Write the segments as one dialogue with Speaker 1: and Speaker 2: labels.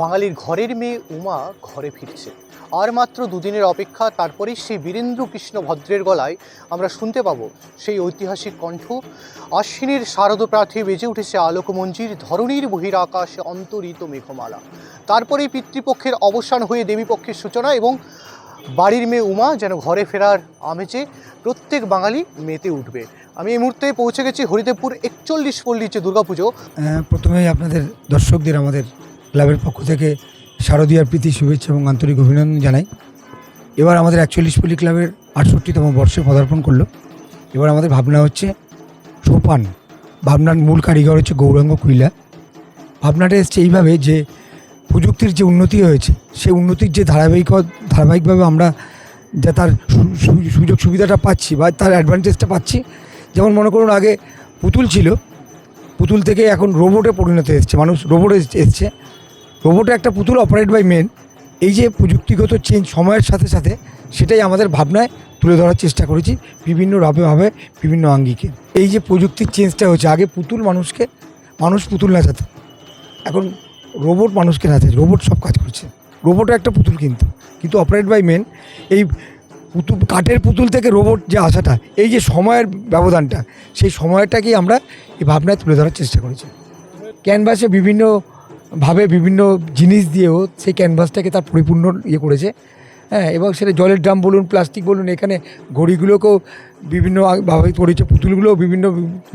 Speaker 1: বাঙালির ঘরের মেয়ে উমা ঘরে ফিরছে। আর মাত্র দুদিনের অপেক্ষা, তারপরেই সেই বীরেন্দ্র কৃষ্ণ ভদ্রের গলায় আমরা শুনতে পাবো সেই ঐতিহাসিক কণ্ঠ। আশ্বিনীর শারদ প্রার্থে বেজে উঠেছে আলোকমঞ্জির ধরণীর বহির আকাশে অন্তরিত মেঘমালা। তারপরেই পিতৃপক্ষের অবসান হয়ে দেবীপক্ষের সূচনা এবং বাড়ির মেয়ে উমা যেন ঘরে ফেরার আমেজে প্রত্যেক বাঙালি মেতে উঠবে। আমি এই মুহূর্তে পৌঁছে গেছি হরিদেবপুর একচল্লিশ পল্লীর যে দুর্গাপুজো
Speaker 2: প্রথমেই আপনাদের দর্শকদের, আমাদের ক্লাবের পক্ষ থেকে শারদীয়ার প্রীতি, শুভেচ্ছা এবং আন্তরিক অভিনন্দন জানাই। এবার আমাদের একচল্লিশ পল্লী ক্লাবের আটষট্টিতম বর্ষে পদার্পণ করল। এবার আমাদের ভাবনা হচ্ছে, সোপান, ভাবনার মূল কারিগর হচ্ছে গৌরাঙ্গ কুইলা। ভাবনাটা এসছে এইভাবে যে, প্রযুক্তির যে উন্নতি হয়েছে সেই উন্নতির যে ধারাবাহিক, ধারাবাহিকভাবে আমরা যা তার সুযোগ সুবিধাটা পাচ্ছি বা তার অ্যাডভান্টেজটা পাচ্ছি, যেমন মনে করুন আগে পুতুল ছিল, পুতুল থেকে এখন রোবটে পরিণত এসছে মানুষ রোবটে এসছে। রোবটে একটা পুতুল অপারেট বাই মেন এই যে প্রযুক্তিগত চেঞ্জ সময়ের সাথে সাথে সেটাই আমাদের ভাবনায় তুলে ধরার চেষ্টা করেছি বিভিন্ন ভাবে ভাবে, বিভিন্ন আঙ্গিকে। এই যে প্রযুক্তির চেঞ্জটা হচ্ছে আগে পুতুল মানুষকে, মানুষ পুতুল নাচাতো। এখন রোবট মানুষকে নাচাচ্ছে, রোবট সব কাজ করছে। রোবটও একটা পুতুল কিন্তু কিন্তু অপারেট বাই মেন এই পুতুল কাঠের পুতুল থেকে রোবট যে আসাটা, এই যে সময়ের ব্যবধানটা, সেই সময়টাকেই আমরা এই ভাবনায় তুলে ধরার চেষ্টা করেছি। ক্যানভাসে বিভিন্নভাবে বিভিন্ন জিনিস দিয়েও সেই ক্যানভাসটাকে তার পরিপূর্ণ ইয়ে করেছে। হ্যাঁ এবং সেটা জলের ড্রাম বলুন, প্লাস্টিক বলুন, এখানে ঘড়িগুলোকেও বিভিন্নভাবে করেছে, পুতুলগুলোও বিভিন্ন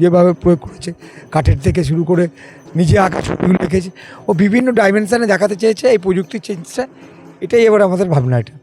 Speaker 2: ইয়েভাবে প্রয়োগ করেছে। কাঠের থেকে শুরু করে নিজে আঁকা ছবিগুলো রেখেছে ও বিভিন্ন ডাইমেনশানে দেখাতে চেয়েছে এই প্রযুক্তির চেঞ্জটা এটাই এবার আমাদের ভাবনা এটা।